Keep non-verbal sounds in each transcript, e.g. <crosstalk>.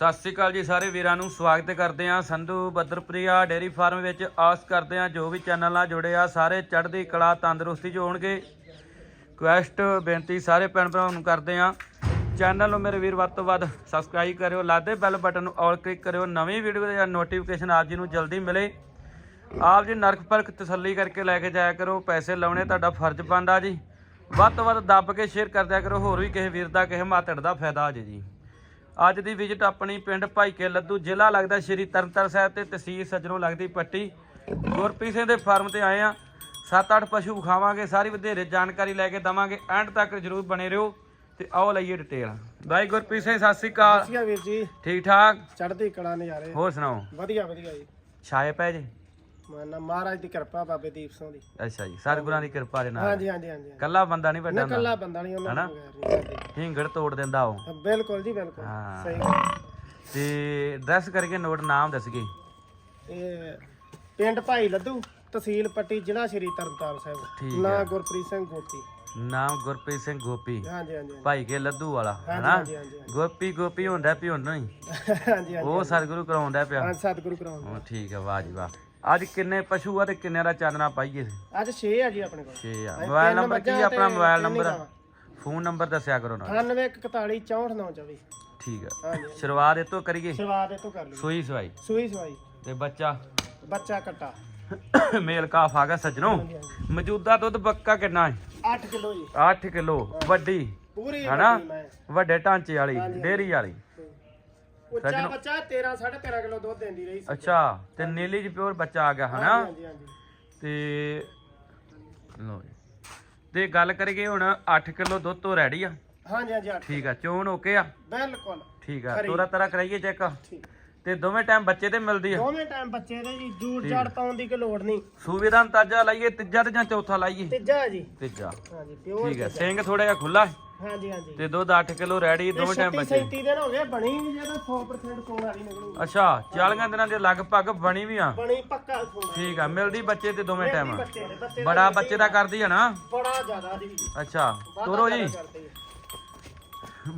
ਸਤਿ ਸ੍ਰੀ ਅਕਾਲ ਜੀ ਸਾਰੇ ਵੀਰਾਂ ਨੂੰ ਸਵਾਗਤ ਕਰਦੇ ਹਾਂ ਸੰਧੂ ਬੱਦਰਪ੍ਰਿਆ ਡੇਰੀ ਫਾਰਮ ਵਿੱਚ। ਆਸ ਕਰਦੇ ਹਾਂ ਜੋ ਵੀ ਚੈਨਲ ਨਾਲ ਜੁੜੇ ਆ, ਸਾਰੇ ਚੜ੍ਹਦੀ ਕਲਾ, ਤੰਦਰੁਸਤੀ 'ਚ ਹੋਣਗੇ। ਕੁਐਸਟ ਬੇਨਤੀ ਸਾਰੇ ਭੈਣ ਭਰਾਵਾਂ ਨੂੰ ਕਰਦੇ ਹਾਂ। ਚੈਨਲ ਨੂੰ ਮੇਰੇ ਵੀਰ ਵੱਧ ਤੋਂ ਵੱਧ ਸਬਸਕ੍ਰਾਈਬ ਕਰਿਓ, ਲਾਦੇ ਬੈਲ ਬਟਨ ਨੂੰ ਆਲ ਕਲਿੱਕ ਕਰਿਓ, ਨਵੀਂ ਵੀਡੀਓ ਦਾ ਨੋਟੀਫਿਕੇਸ਼ਨ ਆਪ ਜੀ ਨੂੰ ਜਲਦੀ ਮਿਲੇ। ਆਪ ਜੀ ਨਰਕ ਪਰਖ ਤਸੱਲੀ ਕਰਕੇ ਲੈ ਕੇ ਜਾਇਆ ਕਰੋ, ਪੈਸੇ ਲਾਉਣੇ ਤੁਹਾਡਾ ਫਰਜ਼ ਬਣਦਾ ਜੀ। ਵੱਧ ਤੋਂ ਵੱਧ ਦੱਬ ਕੇ ਸ਼ੇਅਰ ਕਰਦਿਆ ਕਰੋ, ਹੋਰ ਵੀ ਕਿਸੇ ਵੀਰ ਦਾ, ਕਿਸੇ ਮਾਤੜ ਦਾ ਫਾਇਦਾ ਆ ਜੇ ਜੀ। ਅੱਜ ਦੀ ਵਿਜ਼ਿਟ ਆਪਣੀ ਪਿੰਡ ਭਾਈਕੇ ਲੱਦੂ ਜ਼ਿਲ੍ਹਾ ਲੱਗਦਾ ਸ਼੍ਰੀ ਤਰਨਤਾਰਨ ਸਾਹਿਬ ਤੇ ਤਹਿਸੀਲ ਸੱਜਣੋਂ ਲੱਗਦੀ ਪੱਟੀ। ਗੁਰਪ੍ਰੀਤ ਸਿੰਘ ਦੇ ਫਾਰਮ ਤੇ ਆਏ ਆ 7-8 ਪਸ਼ੂ ਵਿਖਾਵਾਂਗੇ ਸਾਰੀ ਵਧੇਰੇ ਜਾਣਕਾਰੀ ਲੈ ਕੇ ਦਵਾਂਗੇ। ਐਂਡ ਤੱਕ ਜਰੂਰ ਬਣੇ ਰਹੋ ਤੇ ਆਓ ਲਈਏ ਡਿਟੇਲ ਬਾਈ ਗੁਰਪ੍ਰੀਤ ਸਿੰਘ ਸਤਿ ਸ੍ਰੀ ਅਕਾਲ। ਵਧੀਆ ਵੀਰ ਜੀ। ਠੀਕ ਠਾਕ? ਚੜ੍ਹਦੀ ਕਲਾ ਨਜ਼ਾਰੇ। ਹੋਰ ਸੁਣਾਓ? ਵਧੀਆ ਵਧੀਆ ਜੀ। ਛਾਏ ਪੈ ਜੇ। ਮਾਨਾ ਮਹਾਰਾਜ ਦੀ ਕਿਰਪਾ ਬਾਬੇ ਦੀਪ ਸਿੰਘ ਦੀ। ਅੱਛਾ ਜੀ ਸਤਿਗੁਰਾਂ ਦੀ ਕਿਰਪਾ ਦੇ ਨਾਲ। ਹਾਂਜੀ ਹਾਂਜੀ ਹਾਂਜੀ ਕੱਲਾ ਬੰਦਾ ਨਹੀਂ ਨਾ ਵੱਡਾ ਕੱਲਾ ਬੰਦਾ ਨਹੀਂ ਉਹਨਾਂ ਹਨਾ? ਨੂੰ ਬਗੈਰ ਨਹੀਂ ਕਰਦੇ। ਹਿੰਗੜ ਤੋੜ ਦਿੰਦਾ ਉਹ। ਬਿਲਕੁਲ ਜੀ ਬਿਲਕੁਲ। ਹਾਂ। ਸਹੀ ਗੱਲ। ਤੇ ਡਰੈਸ ਕਰਕੇ ਨੋਟ ਨਾਮ ਦੱਸ ਗਏ ਇਹ ਪਿੰਡ ਭਾਈ ਲੱਦੂ ਤਹਿਸੀਲ ਪੱਟੀ ਜ਼ਿਲ੍ਹਾ ਸ਼੍ਰੀ ਤਰਨਤਾਰਨ ਠੀਕ ਸਾਹਿਬ ਨਾਂ ਗੁਰਪ੍ਰੀਤ ਸਿੰਘ ਗੋਪੀ। ਨਾਮ ਗੁਰਪ੍ਰੀਤ ਸਿੰਘ ਗੋਪੀ। ਹਾਂਜੀ ਹਾਂਜੀ। ਭਾਈ ਕੇ ਲੱਦੂ ਵਾਲਾ ਹਾਂਜੀ ਹਨਾ? ਹਾਂਜੀ ਹਾਂਜੀ ਗੋਪੀ ਗੋਪੀ ਹੁੰਦਾ ਪਿਓ ਨਹੀਂ <laughs> ਹਾਂਜੀ ਹਾਂਜੀ ਉਹ ਸਤਿਗੁਰੂ ਕਰਾਉਂਦਾ ਪਿਆ। ਹਾਂ ਸਤਿਗੁਰੂ ਕਰਾਉਣ ਹਾਂ ਠੀਕ ਹੈ ਵਾਹ ਜੀ ਵਾਹ। ਅੱਜ ਕਿੰਨੇ ਪਸ਼ੂ ਆ ਤੇ ਕਿੰਨੇ ਦਾ ਚਾਨਣਾ ਪਾਈਏ? ਅੱਜ 6 ਆ ਜੀ ਆਪਣੇ ਕੋਲ। 6 ਆ। ਮੋਬਾਈਲ ਨੰਬਰ ਕੀ ਆਪਣਾ ਮੋਬਾਈਲ ਨੰਬਰ। ਫੋਨ ਨੰਬਰ ਦੱਸਿਆ ਕਰੋ ਨਾ 9141 6494 ਠੀਕ ਹਾਂਜੀ ਸ਼ੁਰੂਆਤ ਇਹ ਤੋਂ ਕਰੀਏ? ਸ਼ੁਰੂਆਤ ਇਹ ਤੋਂ ਕਰ ਲਈ ਸੂਈ ਸਵਾਈ। ਸੂਈ ਸਵਾਈ। ਤੇ ਬੱਚਾ? ਬੱਚਾ ਕੱਟਾ। ਮੇਲ ਕਾਫ ਆ ਗਿਆ ਸੱਜਣੋ। ਮੌਜੂਦਾ ਦੁੱਧ ਬੱਕਾ ਕਿੰਨਾ ਹੈ? 8 ਕਿਲੋ ਜੀ। 8 ਕਿਲੋ। ਵੱਡੀ। ਪੂਰੀ ਹਨਾ? ਵੱਡੀ ਢਾਂਚੇ ਵਾਲੀ। ਡੇਰੀ ਵਾਲੀ। ਉੱਚਾ ਬੱਚਾ 13 13.5 ਕਿਲੋ ਦੁੱਧ ਦਿੰਦੀ ਰਹੀ ਸੀ। ਅੱਛਾ ਤੇ ਨੀਲੀ ਚ ਪਿਓਰ ਬੱਚਾ ਆ ਗਿਆ ਹਨਾ? ਹਾਂਜੀ ਹਾਂਜੀ ਤੇ ਲੋ ਜੀ। ਤੇ ਗੱਲ ਕਰੀਏ ਹੁਣ 8 ਕਿਲੋ ਦੁੱਧ ਤੋਂ ਰੈਡੀ ਆ। ਹਾਂਜੀ ਹਾਂਜੀ ਅੱਠ। ਠੀਕ ਆ ਚੋਣ ਓਕੇ ਆ? ਬਿਲਕੁਲ। ਠੀਕ ਆ ਖਰੀ। ਤੋਰਾ ਤਰਾ ਕਰਾਈਏ ਚੈੱਕ ਠੀਕ। ਤੇ ਦੋਵੇਂ ਟਾਈਮ ਬੱਚੇ ਤੇ ਮਿਲਦੀ ਆ? ਦੋਵੇਂ ਟਾਈਮ ਬੱਚੇ ਦੇ ਜੀ ਜੂੜ ਜੜ ਪਾਉਣ ਦੀ ਕੋਈ ਲੋੜ ਨਹੀਂ। ਸੂਬੇ ਦਾ ਅੰਦਾਜ਼ਾ ਲਾਈਏ ਤੀਜਾ ਤੇ ਜਾਂ ਚੌਥਾ ਲਾਈਏ? ਤੀਜਾ ਜੀ। ਤੀਜਾ। ਹਾਂਜੀ ਪਿਓਰ ਠੀਕ ਹੈ ਸਿੰਘ ਥੋੜਾ ਜਿਹਾ ਖੁੱਲਾ ਹਾਂਜੀ ਹਾਂਜੀ। ਤੇ ਦੁੱਧ 8 ਕਿਲੋ ਰੈਡੀ ਦੋਵੇਂ ਟਾਈਮ ਬੱਚੇ। 37 ਦਿਨ ਹੋ ਗਏ ਬਣੀ ਵੀ ਜੇ ਤਾਂ 100% ਕੋਣ ਵਾਲੀ ਨਿਕਲੂ ਅੱਛਾ 40 ਦਿਨਾਂ ਦੇ ਲਗਭਗ ਬਣੀ ਵੀ ਆ। ਬਣੀ ਪੱਕਾ ਸੋਨਾ ਠੀਕ ਆ ਮਿਲਦੀ ਬੱਚੇ ਤੇ ਦੋਵੇਂ ਟਾਈਮ ਬੱਚੇ ਦੇ ਬੱਚੇ ਬੜਾ ਬੱਚੇ ਦਾ ਕਰਦੀ ਆ ਨਾ? ਬੜਾ ਜ਼ਿਆਦਾ ਜੀ। ਅੱਛਾ ਤੋਰੋ ਜੀ।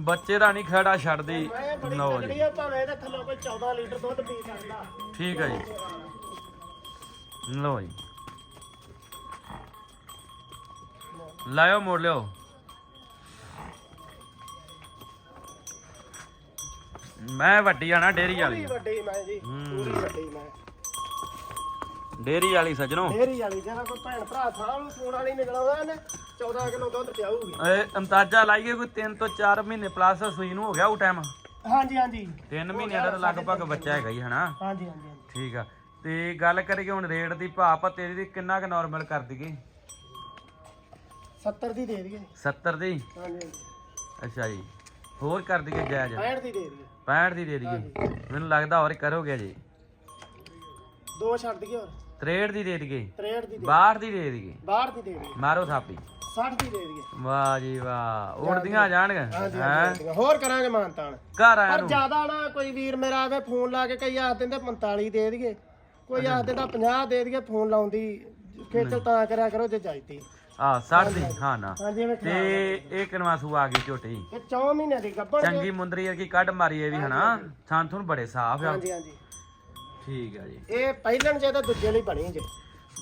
ਬੱਚੇ ਦਾ ਨਹੀਂ ਖੜਾ ਛੱਡਦੀ। ਮੈਂ ਬੜੀ ਲਓ ਤਕੜੀ ਜੀ ਆ ਭਾਵੇਂ ਇਹਦੇ ਥੱਲੋਂ ਕੋਈ 14 ਲੀਟਰ ਦੁੱਧ ਪੀ ਸਕਦਾ। ਠੀਕ ਹੈ ਜੀ। ਲਓ ਜੀ। ਲਾਇਓ ਮੋੜ ਲਿਓ। ਮੈਂ ਵੱਡੀ ਆ ਨਾ ਡੇਰੀ ਵਾਲੀ। ਪੂਰੀ ਵੱਡੀ ਮੈਂ ਜੀ ਪੂਰੀ ਵੱਡੀ ਮੈਂ। ਡੇਰੀ ਵਾਲੀ ਸੱਜਣੋ। ਡੇਰੀ ਵਾਲੀ ਜਿਹੜਾ ਕੋਈ ਭੈਣ ਭਰਾ ਸਾਹ ਨੂੰ ਸੂਣ ਵਾਲੀ ਨਿਕਲਦਾ ਇਹਨੇ 14 ਕਿਲੋ ਦੁੱਧ ਪਿਆਊਗੀ। ਇਹ ਅੰਦਾਜ਼ਾ ਲਾਈਏ ਕੋਈ 3 ਤੋਂ 4 ਮਹੀਨੇ ਪਲੱਸ ਸੂਈ ਨੂੰ ਹੋ ਗਿਆ ਉਹ ਟਾਈਮ ਹਾਂਜੀ ਹਾਂਜੀ। 3 ਮਹੀਨਿਆਂ ਦਾ ਤਾਂ ਲਗਭਗ ਬੱਚਾ ਹੈਗਾ ਹੀ ਹਨਾ? ਹਾਂਜੀ ਹਾਂਜੀ ਹਾਂਜੀ। ਠੀਕ ਆ। ਤੇ ਗੱਲ ਕਰੀਏ ਹੁਣ ਰੇਟ ਦੀ ਭਾਅ ਪੱਤੇ ਦੀ ਕਿੰਨਾ ਕੁ ਨਾਰਮਲ ਕਰ ਦਈਏ? 70 ਦੀ ਦੇ ਦਈਏ। 70 ਦੀ? ਹਾਂਜੀ। ਅੱਛਾ ਜੀ। ਹੋਰ ਕਰ ਦਈਏ ਜਾਇਜ਼। 65 ਦੀ ਦੇ ਦਈਏ। 65 ਦੀ ਦੇ ਦਈਏ। ਮੈਨੂੰ ਲੱਗਦਾ ਹੋਰ ਕਰੋਗੇ ਜੀ ਦੋ ਛੱਡ ਦਈਏ ਹੋਰ। 63 ਦੀ ਦੇ ਦਈਏ। 63 ਦੀ ਦੇ 62 ਦੀ ਦੇ ਦਈਏ। 62 ਦੀ ਦੇ ਦਈਏ। ਮਾਰੋ ਥਾਪੀ। 60 ਦੀ ਦੇ ਦਈਏ। ਵਾਹ ਜੀ ਵਾਹ। ਉੜਦੀਆਂ ਜਾਣਗੇ ਹਾਂਜੀ ਹੈ? ਹੋਰ ਕਰਾਂਗੇ ਮਾਨਤਾਨ। ਘਰ ਆਇਆ ਪਰ ਜ਼ਿਆਦਾ ਨਾ ਕੋਈ ਵੀਰ ਮੇਰਾ ਆਵੇ ਫੋਨ ਲਾ ਕੇ ਕਈ ਆਖ ਦਿੰਦੇ 45 ਦੇ ਦਈਏ। ਕੋਈ ਆਖ ਦਿੰਦਾ 50 ਦੇ ਦਈਏ ਫੋਨ ਲਾਉਂਦੀ। ਖੇਚਲ ਤਾਂ ਕਰਿਆ ਕਰੋ ਜੇ ਜਾਈਤੀ ਆ 60 ਦੀ ਹਾਂ ਨਾ। ਹਾਂਜੀ ਐਵੇਂ ਤੇ ਇਹ ਕਿਨਵਾ ਸੂ ਆ ਗਈ ਝੋਟੀ। ਇਹ 4 ਮਹੀਨਿਆਂ ਦੀ ਗੱਭਣ ਚੰਗੀ ਮੁੰਦਰੀ ਵਰਗੀ ਕੱਢ ਮਾਰੀ ਇਹ ਵੀ ਹਨਾ? ਥਾਂ ਥੁਣ ਬੜੇ ਸਾਫ਼ ਆ। ਹਾਂਜੀ ਹਾਂਜੀ। ਠੀਕ ਆ ਜੀ। ਇਹ ਪਹਿਲਣ ਜੇ ਤਾਂ ਦੂਜੇ ਲਈ ਬਣੀ ਜੇ।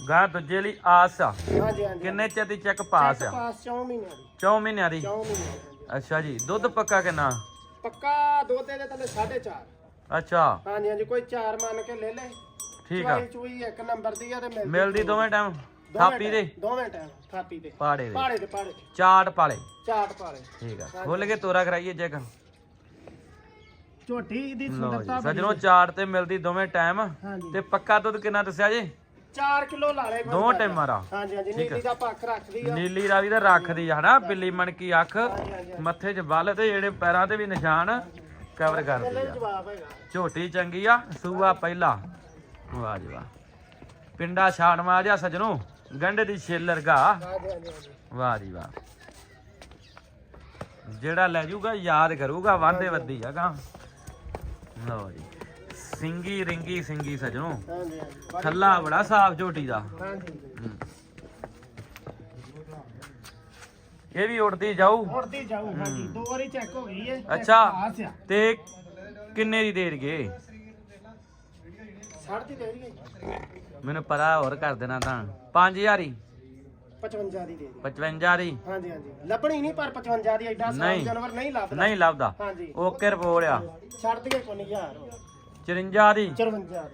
ਗਾ ਦੂਜੇ ਲਈ ਆਸ ਆ। ਹਾਂਜੀ ਹਾਂਜੀ ਕਿੰਨੇ ਚਿਰ ਦੀ ਚੈੱਕ ਪਾਸ ਆ? ਪਾਸ 4 ਮਹੀਨਿਆਂ ਦੀ। 4 ਮਹੀਨਿਆਂ ਦੀ? 4 ਮਹੀਨਿਆਂ ਦੀ ਹਾਂਜੀ। ਅੱਛਾ ਜੀ ਦੁੱਧ ਪੱਕਾ ਕਿੰਨਾ? ਪੱਕਾ ਦੁੱਧ ਦੇ ਥੱਲੇ 4.5 ਅੱਛਾ। ਹਾਂਜੀ ਹਾਂਜੀ ਕੋਈ 4 ਮੰਨ ਕੇ ਲੈ ਲੈ। ਠੀਕ ਆ। ਚੁਆਈ ਚੁਈ ਇੱਕ ਨੰਬਰ ਦੀ ਆ ਤੇ ਮਿਲਦੀ ਦੋਵੇਂ ਟਾਈਮ? ਥਾਪੀ ਦੇ। ਦੋਵੇਂ ਟਾਈਮ ਥਾਪੀ ਦੇ। ਪਾੜੇ ਦੇ। ਪਾੜੇ ਦੇ ਪਾੜੇ ਦੇ, ਚਾਟ ਪਾਲੇ। ਚਾਟ ਪਾੜੇ ਠੀਕ ਆ। ਖੁੱਲ ਕੇ ਤੋਰਾ ਕਰਾਈਏ ਚੈੱਕ ਝੋਟੀ ਦੀ ਸੁੰਦਰਤਾ ਸੱਜਣੋ ਚਾਟ ਤੇ ਮਿਲਦੀ ਦੋਵੇਂ ਟਾਈਮ ਤੇ ਪੱਕਾ ਦੁੱਧ ਕਿੰਨਾ ਦੱਸਿਆ ਜੀ? 4 ਕਿਲੋ ਲਾ ਲੈ ਦੋ ਟਾਈਮਾਂ ਦਾ। ਹਾਂਜੀ ਹਾਂਜੀ ਨੀਲੀ ਦਾ ਪੱਖ ਰੱਖਦੀ ਆ। ਨੀਲੀ ਰਾਵੀ ਦਾ ਰੱਖਦੀ ਆ ਹਨਾ? ਬਿੱਲੀ ਮਣਕੀ ਅੱਖ ਮੱਥੇ 'ਚ ਬੱਲ ਤੇ ਜਿਹੜੇ ਪੈਰਾਂ ਤੇ ਵੀ ਨਿਸ਼ਾਨ ਕਵਰ ਕਰਦੀ ਆ। ਝੋਟੀ ਚੰਗੀ ਆ ਸੂਆ ਪਹਿਲਾ। ਵਾਹ ਜੀ ਵਾਹ। ਪਿੰਡਾ ਛਾਣਵਾ ਜਾ ਸਜਣੋ। ਗੰਢੇ ਦੀ ਛੇਲਰ ਗਾ ਵਾਹ ਜੀ ਵਾਹ। ਜਿਹੜਾ ਲੈ ਜਾਊਗਾ ਯਾਦ ਕਰੂਗਾ ਵਾਂਦੇ ਵੱਦੀ ਜਗਾ ਲਓ ਜੀ। ਸਿੰਗੀ ਰਿੰਗੀ ਸਿੰਗੀ ਸਜਣੋ। ਥੱਲਾ ਬੜਾ ਸਾਫ਼ ਝੋਟੀ ਦਾ। ਇਹ ਵੀ ਉੜਦੀ ਜਾਊ। ਉੜਦੀ ਜਾਊ ਹਾਂਜੀ। ਦੋ ਵਾਰੀ ਚੈੱਕ ਹੋ ਗਈ ਹੈ ਅੱਛਾ। ਤੇ ਕਿੰਨੇ ਦੀ ਦੇਰ ਗਏ ਮੈਨੂੰ ਪਤਾ ਹੋਰ ਕਰ ਦੇਣਾ ਤਾਂ। 5000 ਹੀ। 55 ਦੀ ਦੇ 55 ਦੀ। ਹਾਂਜੀ ਹਾਂਜੀ। ਲੱਭਣੀ ਨਹੀਂ ਪਰ 55 ਦੀ ਐਡਾ ਸਾਫ਼ ਜਾਨਵਰ ਨਹੀਂ ਲੱਭਦਾ। ਨਹੀਂ ਲੱਭਦਾ। ਹਾਂਜੀ। ਓਕੇ ਰਿਪੋਰਟ ਆ। ਛੱਡ ਦਈਏ ਕੋਈ ਨਹੀਂ 54 ਦੀ। 54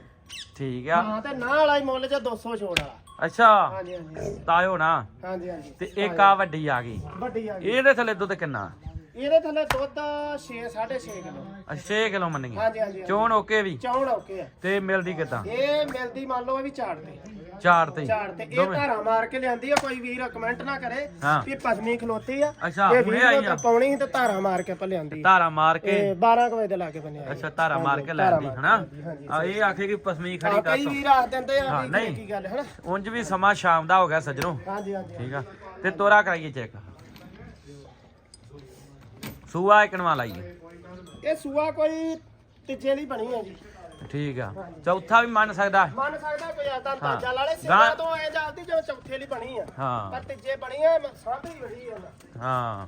ਠੀਕ ਆ। ਹਾਂ ਤੇ ਨਾ ਵਾਲਾ ਮੁੱਲ ਜੇ 200 ਛੋੜ ਵਾਲਾ। ਅੱਛਾ। ਹਾਂਜੀ ਹਾਂਜੀ। ਤਾਇਓ ਨਾ। ਹਾਂਜੀ ਹਾਂਜੀ। ਤੇ ਇੱਕ ਆ ਵੱਡੀ ਆ ਗਈ। ਵੱਡੀ ਆ ਗਈ। ਇਹਦੇ ਥੱਲੇ ਦੁੱਧ ਕਿੰਨਾ? ਇਹਦੇ ਥੱਲੇ ਦੁੱਧ 6 6.5 ਕਿਲੋ। ਅੱਛਾ 6 ਕਿਲੋ ਮੰਨੀਏ ਹਾਂਜੀ ਹਾਂਜੀ ਹਾਂਜੀ। ਚੋਣ ਓਕੇ ਵੀ? ਚੌਣ ਓਕੇ ਆ। ਤੇ ਮਿਲਦੀ ਕਿਦਾਂ? ਇਹ ਮਿਲਦੀ ਮੰਨ ਲਓ ਇਹ ਵੀ ਝਾੜ ਤੇ। ਚਾਰ ਤੇ। ਝਾੜ ਤੇ। ਇਹ। ਧਾਰਾ ਮਾਰ ਕੇ ਲਿਆਂਦੀ ਆ ਕੋਈ ਵੀਰ ਕਮੈਂਟ ਨਾ ਕਰੇ। ਵੀ ਪਸਮੀ ਖਲੋਤੀ ਆ। ਅੱਛਾ, ਇਹ ਹੁਣੇ ਆਈ ਆ। ਪਾਉਣੀ ਤੇ ਧਾਰਾ ਮਾਰ ਕੇ ਆਪਾਂ ਲਿਆਂਦੀ। ਧਾਰਾ ਮਾਰ ਕੇ। ਇਹ 12 ਕੁ ਵਜੇ ਦੇ ਲਾਗੇ ਬੰਨਿਆ ਅੱਛਾ ਧਾਰਾ ਮਾਰ ਕੇ ਲੈਂਦੀ ਹਨਾ? ਕੇ, ਆ ਇਹ ਆਖੇ ਕਿ ਪਸਮੀ ਖੜੀ ਕਰ ਕਈ ਵੀਰ ਆਖ ਦਿੰਦੇ ਆ ਨਹੀਂ। ਕੀ ਗੱਲ ਹਨਾ? ਉਂਝ ਵੀ ਸਮਾਂ ਸ਼ਾਮ ਦਾ ਹੋ ਗਿਆ ਸੱਜਣੋ। ਹਾਂਜੀ ਹਾਂਜੀ। ਠੀਕ ਆ। ਤੇ ਤੋਰਾ ਕਰਾਈਏ ਚੈੱਕ। ਸੂਆ ਇਕਣਵਾ ਲਾਈਏ। ਇਹ ਸੂਆ ਕੋਈ ਤੀਜੇ ਲਈ ਬਣੀ ਆ ਜੀ। ਠੀਕ ਆ। ਚੌਥਾ ਵੀ ਮੰਨ ਸਕਦਾ। ਮੰਨ ਸਕਦਾ ਕੋਈ ਆਦਾ ਹਾਂ। ਤਾਜਾ ਲਾਲੇ ਗਾਂ- ਸਿਰਾ ਤੋਂ ਐ ਜਾਂਦੀ ਜਿਵੇਂ ਚੌਥੇ ਲਈ ਬਣੀ ਆ। ਹਾਂ। ਪਰ ਤੀਜੇ ਬਣੀ ਆ ਸਾਂਭੀ ਬੜੀ ਆ। ਹਾਂ।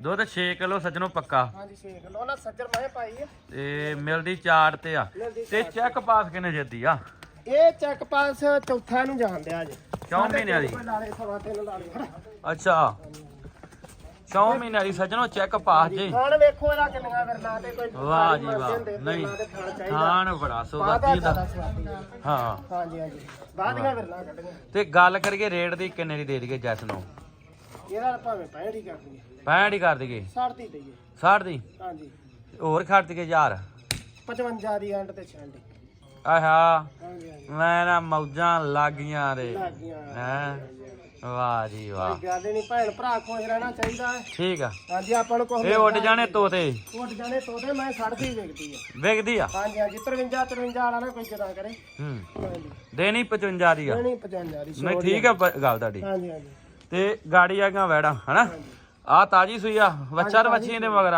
ਦੁੱਧ 6 ਕਿਲੋ ਸੱਜਣੋ ਪੱਕਾ। ਹਾਂਜੀ ਛੇ ਕਿਲੋ। ਨਾ ਸੱਜਰ ਮੈਂ ਪਾਈ ਆ। ਤੇ ਮਿਲਦੀ ਚਾਰ ਤੇ ਆ। ਤੇ ਚੈੱਕ ਪਾਸ ਕਿੰਨੇ ਜੱਦੀ ਆ? ਇਹ ਚੈੱਕ ਪਾਸ ਚੌਥਾ ਨੂੰ ਜਾਣਦੇ ਆ ਜੀ। ਚੌਂ ਮਹੀਨੇ ਵਾਲੀ। ਅੱਛਾ। 6 ਮਹੀਨੇ ਵਾਲੀ ਸੱਜਣੋ ਚੈੱਕ ਪਾਸ ਜੇ। ਖਾਣ ਵੇਖੋ ਇਹਦਾ ਕਿੰਨੀਆਂ ਵਰਨਾ ਤੇ ਕੋਈ ਵਾਹ ਜੀ ਵਾਹ। ਨਹੀਂ ਖਾਣ ਬੜਾ ਸਵਾਦੀ ਦਾ। ਹਾਂ। ਹਾਂਜੀ ਹਾਂਜੀ। ਬਾਦੀਆਂ ਵਰਨਾ ਕੱਢੀਆਂ ਤੇ ਗੱਲ ਕਰੀਏ ਰੇਟ ਦੀ ਕਿੰਨੇ ਦੀ ਦੇ ਦਈਏ ਜੈਸ ਨੂੰ? ਇਹਦਾ ਭਾਵੇਂ ਹੀ ਕਰ ਦਈਏ। 65 ਹੀ ਕਰ ਦਈਏ। 60 ਦੀ ਦਈਏ। 60 ਦੀ? ਹਾਂਜੀ। ਹੋਰ ਖਰਚ ਕੇ ਯਾਰ 55 ਦੀ ਐਂਡ ਤੇ ਛੰਡ ਆਹਾ। ਹਾਂਜੀ ਹਾਂਜੀ। ਮੈਂ ਨਾ ਮੌਜਾਂ ਲੱਗੀਆਂ ਰੇ। ਹੈ? ਵਾਹ ਜੀ ਵਾਹ। ਗੱਲ ਨਹੀਂ ਭੈਣ ਭਰਾ ਖੁਸ਼ ਰਹਿਣਾ ਚਾਹੀਦਾ ਹੈ। ਠੀਕ ਆ। ਹਾਂਜੀ ਆਪਾਂ ਨੂੰ ਕੁਝ ਇਹ ਉੱਡ ਜਾਣੇ ਤੋਤੇ। ਉੱਡ ਜਾਣੇ ਤੋਤੇ ਮੈਂ 60 ਦੀ ਵੇਚਦੀ ਆ। ਵਿਕਦੀ ਆ? ਹਾਂਜੀ ਹਾਂਜੀ 53 53 ਵਾਲਾ ਨਾ ਕੋਈ ਜਦਾ ਕਰੇ। ਹੂੰ। ਦੇਣੀ 55 ਦੀ ਆ। ਨਹੀਂ 55 ਦੀ ਨਹੀਂ ਠੀਕ ਆ ਗੱਲ ਤੁਹਾਡੀ। ਹਾਂਜੀ ਹਾਂਜੀ। ਤੇ ਗਾੜੀ ਆ ਗਾ ਵੈੜਾ ਹਨਾ? ਆ ਤਾਜੀ ਸੂਈ ਆ ਵੱਛਾ ਤੇ ਵੱਛੀ ਦੇ ਮਗਰ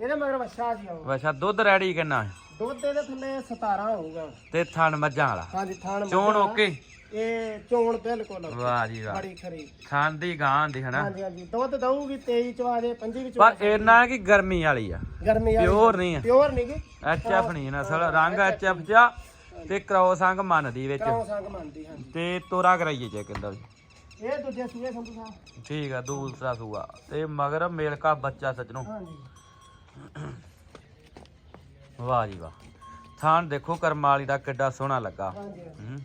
ਇਹਦੇ ਮਗਰ ਵੱਛਾ ਜੀ ਆਉ ਵੱਛਾ ਦੁੱਧ ਰੈਡੀ ਕਿੰਨਾ? ਦੁੱਧ ਇਹਦੇ ਥੱਲੇ 17 ਹੋਊਗਾ। ਤੇ ਥਣ ਮੱਝਾਂ ਵਾਲਾ। ਹਾਂਜੀ ਥਾਣ ਚੋਣ। ਓਕੇ। ਇਹ ਚੋਣ ਬਿਲਕੁਲ ਵਾਹ ਜੀ ਵਾਹ। ਬੜੀ ਖਰੀ। ਥਣ ਦੀ ਗਾਂ ਦੀ ਹਨਾ? ਹਾਂਜੀ ਹਾਂਜੀ। ਦੁੱਧ ਦਊਗੀ 23 ਚਵਾਜੇ 25 ਵਿੱਚ ਪਰ ਇਹਨਾਂ ਕਿ ਗਰਮੀ ਵਾਲੀ ਆ। ਗਰਮੀ ਆ ਪਿਓਰ ਨਹੀਂ ਆ। ਪਿਓਰ ਨਹੀਂ ਗੀ। ਐਚ ਐਫ ਨਹੀਂ ਨਸਲ ਰੰਗ ਐਚ ਐਫ ਚ ਆ ਤੇ ਕ੍ਰੋਸ ਅੰਗ ਮੰਨਦੀ ਵਿੱਚ। ਕਰਾਉ ਸੰਗ ਮੰਨਦੀ ਹਾਂ ਤੇ ਤੋਰਾ ਕਰਾਈਏ ਚੈੱਕ ਇਹਦਾ ਵੀ। ਇਹ ਦੂਜੇ ਸੂਏ ਸੰਧੂ ਸਾਹਿਬ। ਠੀਕ ਆ ਦੂਸਰਾ ਸੂਆ। ਤੇ ਮਗਰ ਮੇਲਕਾ ਬੱਚਾ ਸੱਜਣੋ। ਹਾਂਜੀ। ਵਾਹ ਜੀ ਵਾਹ। ਥਾਣ ਦੇਖੋ ਕਰਮਾਲੀ ਦਾ ਕਿੱਡਾ ਸੋਹਣਾ ਲੱਗਾ। ਹਾਂਜੀ।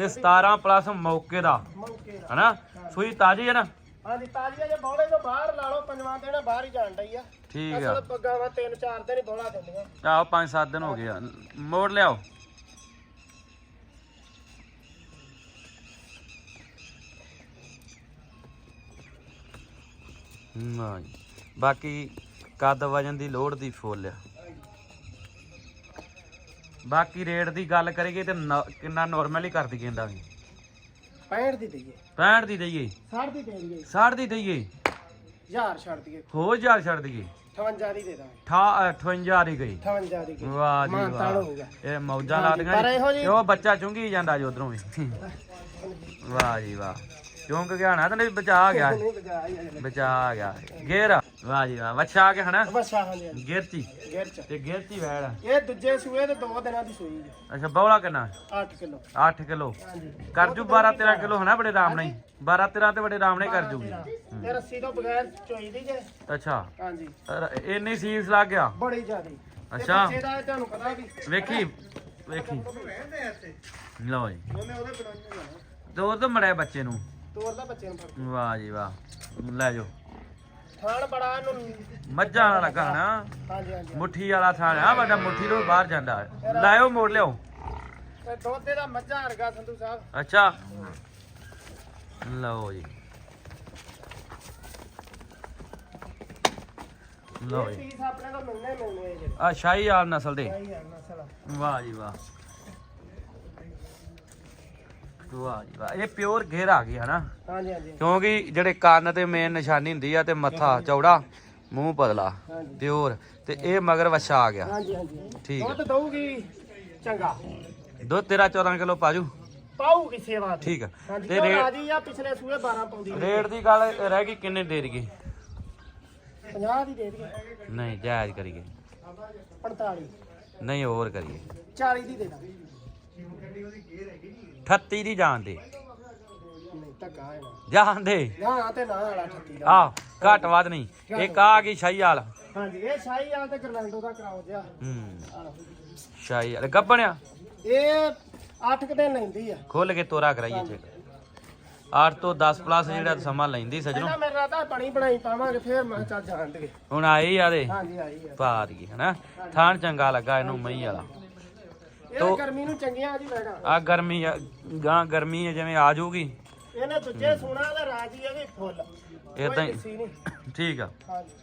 ਤੇ 17 ਪਲੱਸ ਮੌਕੇ ਦਾ। ਮੌਕੇ ਦਾ। ਹਨਾ? ਸੂਈ ਤਾਜੀ ਹੈ ਨਾ? ਹਾਂਜੀ ਤਾਜ਼ੀਆਂ ਜੇ ਬੌਲੇ ਤੋਂ ਬਾਹਰ ਲਾ ਲਓ ਪੰਜਵਾਂ ਦਿਨ ਬਾਹਰ ਹੀ ਜਾਣ ਡਈ ਆ। ਠੀਕ ਅਸਲ ਆ ਪੱਗਾਂ ਵਾ ਤਿੰਨ ਚਾਰ ਦਿਨ ਹੀ ਬੋਲਾ ਦਿੰਦੀਆਂ। ਆਓ 5-7 ਦਿਨ ਹੋ ਗਏ ਆ। ਮੋੜ ਲਿਆਓ। ਨਾ। ਬਾਕੀ ਕੱਦ ਵਜਨ ਦੀ ਲੋੜ ਦੀ ਫੁੱਲ ਆ। ਬਾਕੀ ਰੇਟ ਦੀ ਗੱਲ ਕਰੀਏ ਤੇ ਨ- ਕਿੰਨਾ ਨਾਰਮਲ ਹੀ ਕਰ ਦਈਏ ਇਹਦਾ ਵੀ? 65 ਦੀ ਦਈਏ। 65 ਦੀ ਦਈਏ। 60 ਦੀ ਦੇ ਦਈਏ। 60 ਦੀ ਦਈਏ। ਹਜ਼ਾਰ ਛੱਡ ਦਈਏ। ਹੋ ਜਾ ਛੱਡ ਦਈਏ। 58 ਦੀ ਦੇ ਦਾਂਗੇ। ਠਾ 58 ਦੀ ਗਈ। 58 ਦੀ ਗਈ। ਵਾਹ ਜੀ ਵਾਹ। ਇਹ ਮੌਜਾਂ ਲਾ ਹਾਂਜੀ, ਪਰ ਇਹੋ ਜੀ- ਤੇ ਉਹ ਬੱਚਾ ਚੁੰਗੀ ਜਾਂਦਾ ਜੀ ਉਧਰੋਂ ਵੀ। <laughs> ਵਾਹ ਜੀ ਵਾਹ। ਚੁੰਗ ਗਿਆ ਨਾ ਤੇ ਬਚਾ ਆ ਗਿਆ ਨਹੀਂ ਆਈ ਬਚਾ ਆ ਗਿਆ। ਗੇਰ ਵਾਹ ਜੀ ਵਾਹ ਬੱਚਾ ਆ ਗਿਆ। ਹਨਾ। ਗੇਰਤੀ ਤੇ ਗੇਰਤੀ ਵੈੜ। ਇਹ ਦੂਜੇ ਸੂਏ ਤੇ ਦੋ ਦਿਨਾਂ ਦੀ ਸੂਈ ਅੱਛਾ ਬੌਲਾ ਕਿੰਨਾ? 8 ਕਿਲੋ। 8 ਕਿਲੋ। ਹਾਂਜੀ। ਕਰ ਜੂ 12 13 ਕਿਲੋ ਹਨਾ ਬੜੇ ਆਰਾਮ ਨਾਲ ਹੀ 12 13 ਤੇ ਬੜੇ ਆਰਾਮ ਨਾਲ ਕਰ ਜੂਗੀ। ਤੇ ਰੱਸੀ ਤੋਂ ਬਗੈਰ ਚੋਈ ਦੀ ਜੇ ਅੱਛਾ। ਹਾਂਜੀ। ਇੰਨੀ ਸੀਸ ਲੱਗ ਗਿਆ? ਬੜੀ ਜ਼ਿਆਦੀ। ਅੱਛਾ। ਬੱਚੇ ਦਾ ਤੁਹਾਨੂੰ ਪਤਾ ਵੀ। ਵੇਖੀ ਵੇਖੀ। ਲਓ ਜੀ। ਉਹਨੇ ਉਹਦੇ ਬਣਾਉਣੀ ਜਾਣਾ ਦੋ ਤਾਂ ਮੜਿਆ ਬੱਚੇ ਨੂੰ। ਤੋਰ ਦਾ ਬੱਚੇ ਨੂੰ ਫੜ ਵਾਹ ਜੀ ਵਾਹ। ਲੈ ਜਾਓ। ਥਾਣ ਬੜਾ ਇਹਨੂੰ ਮੱਝਾਂ ਵਾਲਾ ਨਾ ਹਾਂਜੀ ਹਾਂਜੀ। ਮੁੱਠੀ ਵਾਲਾ ਥਾਂ ਆ ਵੱਡਾ ਮੁੱਠੀ ਤੋਂ ਬਾਹਰ ਜਾਂਦਾ ਹੈ। ਲਾਇਓ ਮੋੜ ਲਿਓ ਤੇ ਦੁੱਧ ਦਾ ਮੱਝਾਂ ਵਰਗਾ ਸੰਧੂ ਸਾਹਿਬ। ਅੱਛਾ। ਲਓ ਜੀ। ਲਓ ਇਹ ਜੀ। ਪੀਸ ਆਪਣੇ ਤੋਂ ਆ ਜਿਹੜੇ ਆ ਸ਼ਾਹੀ ਆਲ ਨਸਲ ਦੇ। ਆਈ ਹੈ ਨਸਲ ਵਾਹ ਜੀ ਵਾਹ। ਵਾਹ ਜੀ ਵਾਹ ਇਹ ਪਿਓਰ ਘੇਰ ਆ ਗਈ ਹਨਾ? ਹਾਂਜੀ ਹਾਂਜੀ। ਕਿਉਂਕਿ ਜਿਹੜੇ ਕੰਨ ਤੇ ਮੇਨ ਨਿਸ਼ਾਨੀ ਹੁੰਦੀ ਆ ਤੇ ਮੱਥਾ ਚੌੜਾ ਮੂੰਹ ਪਤਲਾ ਪਿਓਰ। ਤੇ ਇਹ ਮਗਰ ਵੱਛਾ ਆ ਗਿਆ। ਹਾਂਜੀ ਹਾਂਜੀ। ਠੀਕ ਦੁੱਧ ਦਊਗੀ ਚੰਗਾ। ਦੁੱਧ ਤੇਰਾ 14 ਕਿਲੋ ਪਾਜੂ ਪਾਊਗੀ ਸੇਵਾ ਠੀਕ ਆ। ਤੇ ਰੇਟ ਆ ਪਿਛਲੇ ਸੂਏ 12 ਪਾਉਂਦੀ। ਰੇਟ ਦੀ ਗੱਲ ਰਹਿ ਗਈ ਕਿੰਨੇ ਦੇ ਦਈਏ? 50 ਦੀ ਦੇ ਦਈਏ। ਨਹੀਂ ਜਾਇਜ਼ ਕਰੀਏ। 45 ਨਹੀਂ ਹੋਰ ਕਰੀਏ। 40 ਦੀ ਦੇ ਦਾਂਗੇ। 38 ਦੀ ਜਾਣ ਦੇ। ਨਹੀਂ ਧੱਕਾ ਹੈ ਨਾ। ਜਾਣ ਦੇ। ਨਾ ਤੇ ਨਾ ਵਾਲਾ 38 ਦਾ। ਆ ਘੱਟ ਵੱਧ ਨਹੀਂ। ਇੱਕ ਆ ਗਈ ਸ਼ਾਹੀ ਵਾਲ ਹਾਂਜੀ ਇਹ ਸ਼ਾਹੀ ਵਾਲ ਤੇ ਗਰਲੈਂਡੋ ਦਾ ਕਰਾਓ ਜਿਆ। ਹੂੰ। ਆਹ। ਸ਼ਾਹੀ ਵਾਲ ਗੱਬਣਿਆ ਇਹ 8 ਕੁ ਦਿਨ ਲੈਂਦੀ ਆ। ਖੋਲ ਕੇ ਤੋਰਾ ਕਰਾਈਏ ਚੈੱਕ 8 ਤੋਂ 10 ਪਲੱਸ ਜਿਹੜਾ ਸਮਾਂ ਲੈਂਦੀ ਸਜਣੋ। ਪਹਿਲਾਂ ਮੇਰਾ ਤਾਂ ਬਣੀ ਬਣਾਈ ਪਾਵਾਂਗੇ ਫੇਰ ਮੈਂ ਕਿਹਾ ਚੱਲ ਜਾਣ ਦੇ। ਹੁਣ ਆਈ ਆ ਦੇ। ਹਾਂਜੀ ਆਈ ਆ। ਰਹੀ ਹਨਾ? ਥਾਣ ਚੰਗਾ ਲੱਗਾ ਇਹਨੂੰ ਮਈ ਵਾਲਾ। ਇਹ ਗਰਮੀ ਨੂੰ ਚੰਗੀਆਂ ਜੀ ਮੈਂ ਕਹਾਂ ਆ ਗਰਮੀ ਆ, ਗਾਂ ਗਰਮੀ ਹੈ ਜਿਵੇਂ ਆ ਜਾਊਗੀ। ਇਹਨੇ ਦੂਜੇ ਸੋਨਾ ਦਾ ਰਾਜ ਹੀ ਆ ਵੀ ਫੁੱਲ। ਏਦਾਂ ਹੀ। ਨਹੀਂ। ਠੀਕ ਆ। ਹਾਂਜੀ।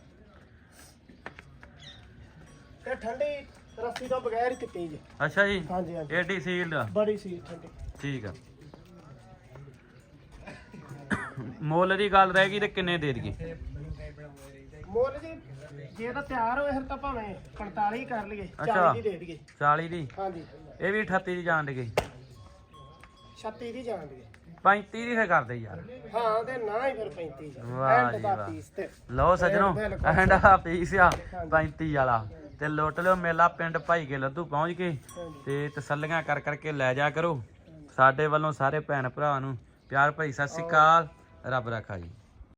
ਤੇ ਠੰਡੀ ਰੱਸੀ ਤੋਂ ਬਗੈਰ ਹੀ ਕਿਤੇ ਜੀ। ਅੱਛਾ ਜੀ ਹਾਂਜੀ ਹਾਂਜੀ। ਏਡੀ ਸੀਲਡ ਆ। ਬੜੀ ਸੀ ਠੰਡੀ। ਠੀਕ ਆ। ਮੁੱਲ ਦੀ ਗੱਲ ਰਹਿ ਗਈ ਤੇ ਕਿੰਨੇ ਦੇ ਦਈਏ? ਮੁੱਲ ਜੀ ਜੇ ਤਾਂ ਤਿਆਰ ਹੋਏ ਫਿਰ ਤਾਂ ਭਾਵੇਂ 45 ਕਰ ਲਈਏ ਅੱਛਾ। 40 ਦੀ ਦੇ ਦਈਏ। 40 ਦੀ? ਹਾਂਜੀ। ਇਹ ਵੀ 38 ਦੀ ਜਾਣ ਦੇ 36 ਦੀ ਜਾਣ ਦਈਏ 35 ਦੀ ਫੇਰ ਕਰਦੇ ਯਾਰ। ਹਾਂ ਤੇ ਨਾ ਹੀ ਫਿਰ 35 ਜਾ ਵਾਹ ਐਂਡ ਜੀ ਦਾ ਵਾਹ। ਲਓ ਸੱਜਣੋ। ਐਂਡਾ ਪੀਸ ਆ 35 ਵਾਲਾ। ਤੇ ਲੁੱਟ ਲਿਓ ਮੇਲਾ ਪਿੰਡ ਭਾਈ ਕੇ ਲੱਦੂ ਪਹੁੰਚ ਕੇ ਤੇ ਤਸੱਲੀਆਂ ਕਰ ਕਰਕੇ ਲੈ ਜਾ ਕਰੋ। ਸਾਡੇ ਵੱਲੋਂ ਸਾਰੇ ਭੈਣ ਭਰਾ ਨੂੰ ਪਿਆਰ ਭਰੀ ਸਤਿ ਸ੍ਰੀ ਅਕਾਲ। ਰੱਬ ਰੱਖਾ ਜੀ